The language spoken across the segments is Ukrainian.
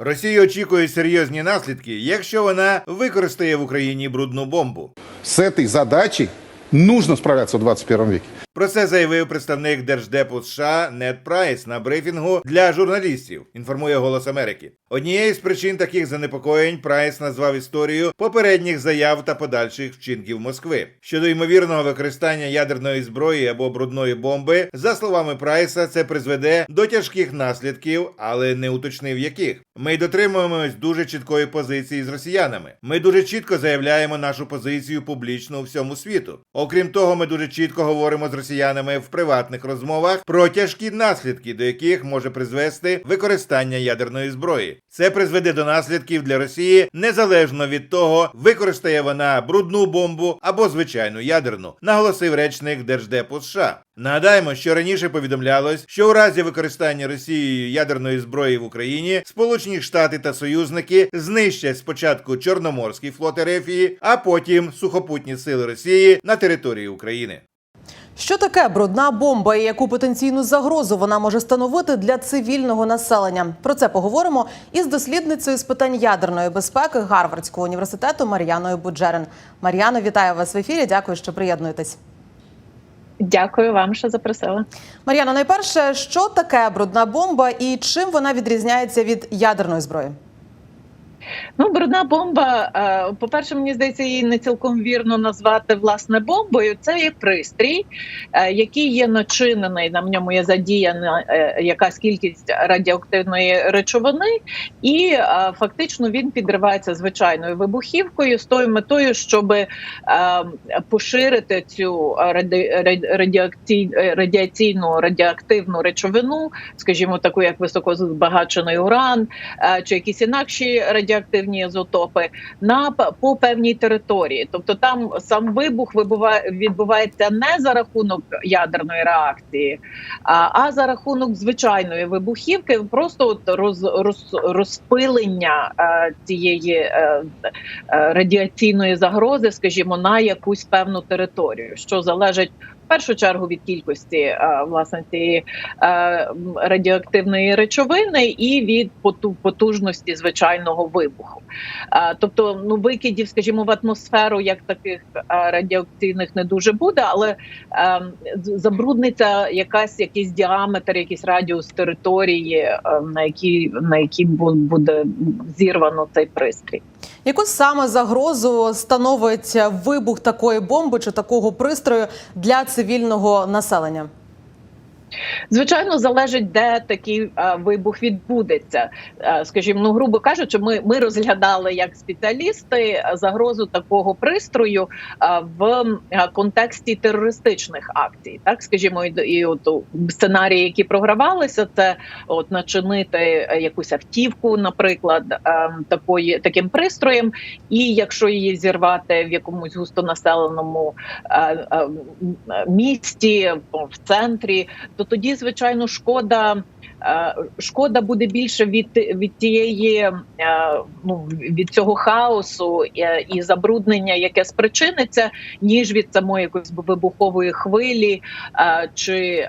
Росія очікує серйозні наслідки, якщо вона використає в Україні брудну бомбу. З этой задачі нужно справлятися у 21 веке. Про це заявив представник держдепу США Нед Прайс на брифінгу для журналістів. Інформує Голос Америки. Однією з причин таких занепокоєнь Прайс назвав історію попередніх заяв та подальших вчинків Москви щодо ймовірного використання ядерної зброї або брудної бомби. За словами Прайса, це призведе до тяжких наслідків, але не уточнив яких. Ми дотримуємось дуже чіткої позиції з росіянами. Ми дуже чітко заявляємо нашу позицію публічно у всьому світу. Окрім того, ми дуже чітко говоримо з росіянами в приватних розмовах про тяжкі наслідки, до яких може призвести використання ядерної зброї. Це призведе до наслідків для Росії незалежно від того, використає вона брудну бомбу або звичайну ядерну, наголосив речник Держдепу США. Нагадаємо, що раніше повідомлялось, що у разі використання Росією ядерної зброї в Україні Сполучені Штати та союзники знищать спочатку Чорноморський флот Ерефії, а потім сухопутні сили Росії на території України. Що таке брудна бомба і яку потенційну загрозу вона може становити для цивільного населення? Про це поговоримо із дослідницею з питань ядерної безпеки Гарвардського університету Мар'яною Буджерин. Мар'яно, вітаю вас в ефірі. Дякую, що приєднуєтесь. Дякую вам, що запросили. Мар'яно, найперше, що таке брудна бомба і чим вона відрізняється від ядерної зброї? Ну, брудна бомба. е, По-перше, мені здається, її не цілком вірно назвати власне бомбою. Це є пристрій, е, який є начинений. На ньому є задіяна е, якась кількість радіоактивної речовини, і фактично він підривається звичайною вибухівкою з тою метою, щоб поширити цю радіаційну радіоактивну речовину, скажімо, таку як високозбагачений уран чи якісь інакші радіоактивні ізотопи на по певній території. Тобто там сам вибух відбувається не за рахунок ядерної реакції, а, а за рахунок звичайної вибухівки, просто от роз, роз, розпилення е, цієї е, е, радіаційної загрози, скажімо, на якусь певну територію, що залежить. Першу чергу від кількості е, власне цієї е, радіоактивної речовини і від поту- потужності звичайного вибуху. Е, Тобто, ну викидів, скажімо, в атмосферу як таких радіоактивних не дуже буде, але е, забрудниться якась якийсь діаметр, якийсь радіус території, е, на якій на якій бу- буде зірвано цей пристрій. Яку саме загрозу становить вибух такої бомби чи такого пристрою для цивільного населення? Звичайно, залежить, де такий е, вибух відбудеться. Е, скажімо, ну грубо кажучи, ми, ми розглядали як спеціалісти е, загрозу такого пристрою е, в е, контексті терористичних акцій. Так, скажімо, і, і от сценарії, які програвалися, це от начинити якусь автівку, наприклад, е, такої таким пристроєм, і якщо її зірвати в якомусь густонаселеному е, м, місті, в центрі, то тоді, звичайно, шкода. е, Шкода буде більше від від тієї е, ну від цього хаосу е, і забруднення, яке спричиниться, ніж від самої якоїсь вибухової хвилі чи,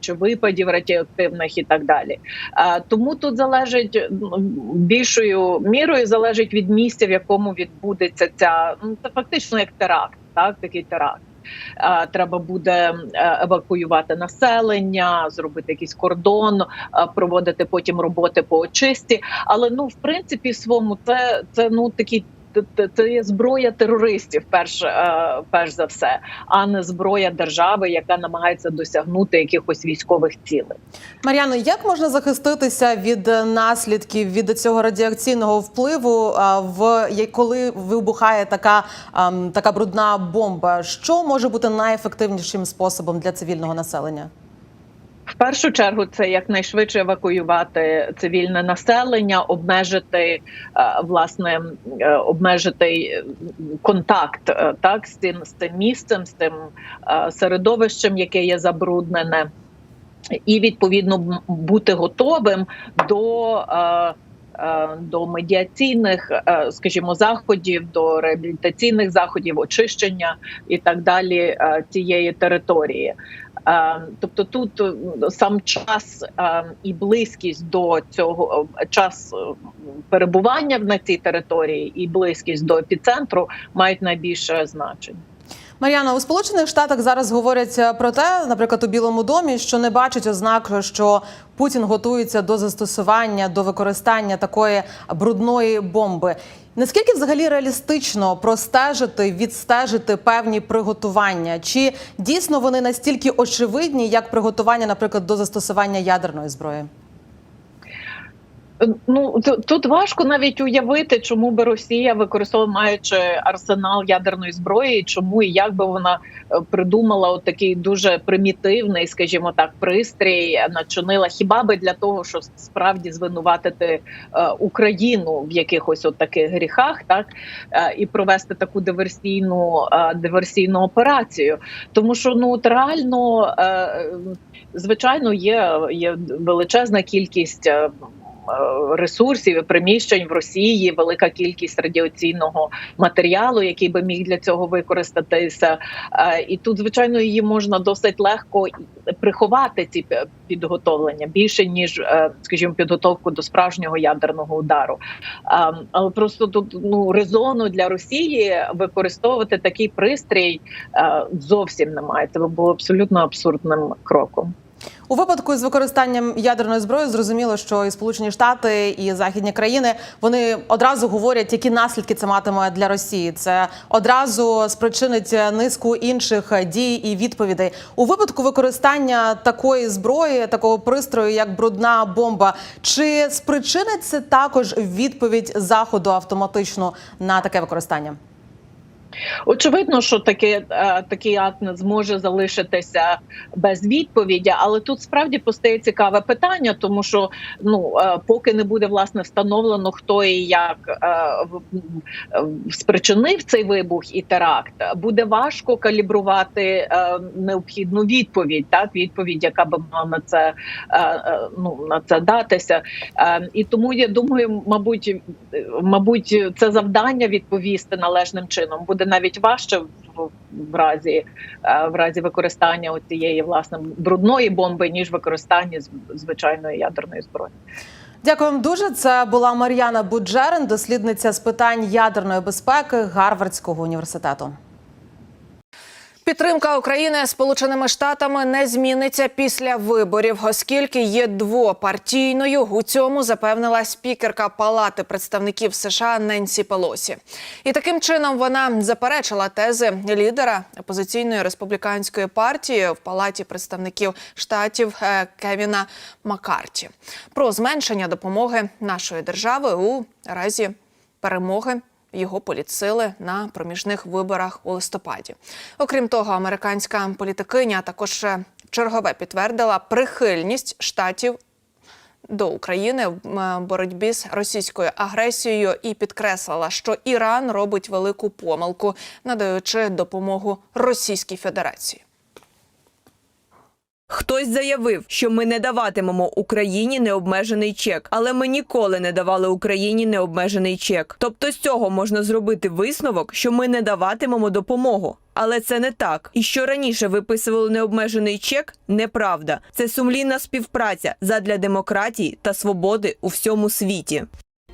чи випадів радіоактивних і так далі. Тому тут залежить ну, більшою мірою залежить від місця, в якому відбудеться ця ну це фактично як теракт, так такий теракт. Треба буде е, евакуювати населення, зробити якийсь кордон, е, проводити потім роботи по очисті. Але ну, в принципі, своєму це, це ну такі. Це- є зброя терористів, перш, е, перш за все, а не зброя держави, яка намагається досягнути якихось військових цілей. Мар'яно, як можна захиститися від наслідків від цього радіакційного впливу, а, в коли вибухає така, ам, така брудна бомба? Що може бути найефективнішим способом для цивільного населення? В першу чергу це якнайшвидше евакуювати цивільне населення, обмежити е, власне е, обмежити контакт е, так з цим з цим місцем, з тим середовищем, яке є забруднене, і відповідно бути готовим до. До медіаційних, скажімо, заходів, до реабілітаційних заходів, очищення і так далі цієї території. Е, Тобто, тут е, сам час е, і близькість до цього е, час е, перебування на цій території і близькість до епіцентру мають найбільше значення. Мар'яна, у Сполучених Штатах зараз говорять про те, наприклад, у Білому домі, що не бачать ознак, що Путін готується до застосування до використання такої брудної бомби. Наскільки взагалі реалістично простежити, відстежити певні приготування? Чи дійсно вони настільки очевидні, як приготування, наприклад, до застосування ядерної зброї? Ну тут важко навіть уявити, чому би Росія використовує маючи арсенал ядерної зброї, чому і як би вона е, придумала от такий дуже примітивний, скажімо так, пристрій, начинила хіба би для того, щоб справді звинуватити е, Україну в якихось от таких гріхах, так е, і провести таку диверсійну е, диверсійну операцію, тому що ну от реально, е, звичайно, є, є величезна кількість. Е, Ресурсів і приміщень в Росії, велика кількість радіаційного матеріалу, який би міг для цього використатися, Е, і тут, звичайно, її можна досить легко приховати ці підготовлення більше ніж, е, скажімо, підготовку до справжнього ядерного удару. Але просто тут ну резону для Росії використовувати такий пристрій зовсім немає. Це було абсолютно абсурдним кроком. У випадку з використанням ядерної зброї зрозуміло, що і Сполучені Штати і західні країни вони одразу говорять, які наслідки це матиме для Росії. Це одразу спричинить низку інших дій і відповідей. У випадку використання такої зброї, такого пристрою, як брудна бомба, чи спричинить це також відповідь заходу автоматично на таке використання? Очевидно, що таке, е, такий акт не зможе залишитися без відповіді, але тут справді постає цікаве питання, тому що ну е, поки не буде власне встановлено, хто і як е, спричинив цей вибух і теракт, буде важко калібрувати необхідну відповідь, так відповідь, яка би мала на це ну на це датися. І тому я думаю, мабуть, мабуть, це завдання відповісти належним чином буде навіть важче в, разі е, в разі використання цієї власне брудної бомби, ніж використання звичайної ядерної зброї. Дякую дуже. Це була Мар'яна Буджерин, дослідниця з питань ядерної безпеки Гарвардського університету. Підтримка України Сполученими Штатами не зміниться після виборів, оскільки є двопартійною. У цьому запевнила спікерка Палати представників США Ненсі Пелосі. І таким чином вона заперечила тези лідера опозиційної республіканської партії в Палаті представників штатів е, Кевіна Маккарті про зменшення допомоги нашої держави у разі перемоги його політсили на проміжних виборах у листопаді. Окрім того, американська політикиня також е, чергове підтвердила прихильність штатів до України в е, боротьбі з російською агресією і підкреслила, що Іран робить велику помилку, надаючи допомогу Російській Федерації. Хтось заявив, що ми не даватимемо Україні необмежений чек, але ми ніколи не давали Україні необмежений чек. Тобто з цього можна зробити висновок, що ми не даватимемо допомогу. Але це не так. І що раніше виписували необмежений чек, неправда. Це сумлінна співпраця задля демократії та свободи у всьому світі.